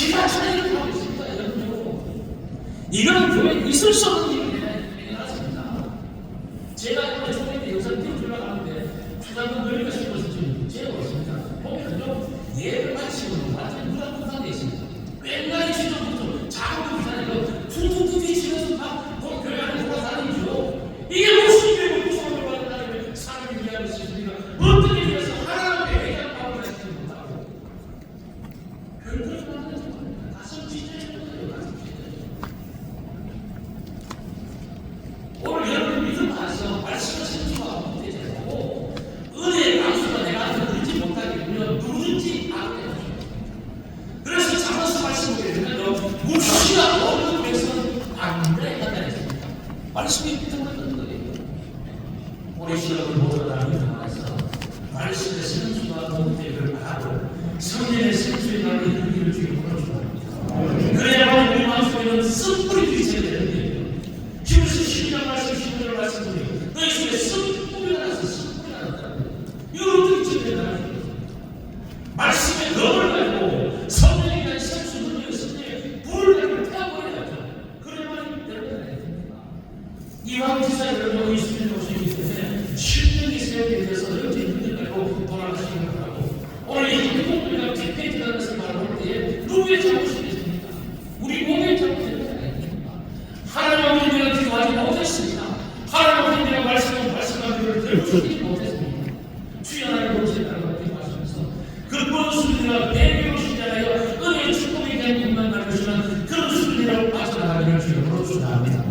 기가 차이를 하고 있습니다. 여러분요. 이거는 교회에 있을 수 없는 일인데 당연하습니다 제가 이번에 때 영상 띄워주려고 하는데 주장도 늘리고 싶어서 제가 없습니다. 보면요. 예를 마치고 완전히 무당무당돼 있습니다. 맨날 지금부터 자꾸 비판해요. 퉁퉁퉁 뒤치면서 막 뭐, 교회 안에 돌아다니죠. 이게 무슨 일이고 무슨 일을 받는다는 사람을 위하는 것입니까? 어떻게 위해서 하나님의 회개한 마음을 하시지 못하고 별걸 좀 하는 말씀을 생수하고 되잖아요. 은혜의 강수가 내가 누르지 못하게 되면 누르지 않게 되죠. 그래서 잠언서 말씀을 보면요. 묵시가 없는 백성은 안 돼. 한다 했습니다. 말씀이 믿음을 거예요. 시력을 모두가 믿음 안에서 말씀의 생수가 몸되기를 바라고 성령의 생수에 나를 이기를 주기 원하십니다. 그래야만 우리 마음속에는 쓴뿌리들이 있어야 되는 거예요. 지금서 12장 말씀, 15절 말씀 보면 너희 속에 쓴뿌리가 나서 쓴뿌리가 났다. 이거 어떻게 지내야 되나? 말씀의 너를 가지고 성령에 대한 생수 능력의 성령의 불을 가지고 태워버려야죠. 그래야만 여러분이 됩니다. 이왕 지사 여러분 이스라엘 오시기 때문에 실력이 세워에 대해서 수준이 수연하게 보시다는 걸 기도하시면서 그런 수준이라 대비로 시작하여 은혜의 축복에 대한 것만 나누시는 그런 수준이라고 빠져나가기를 주님으로 축원합니다.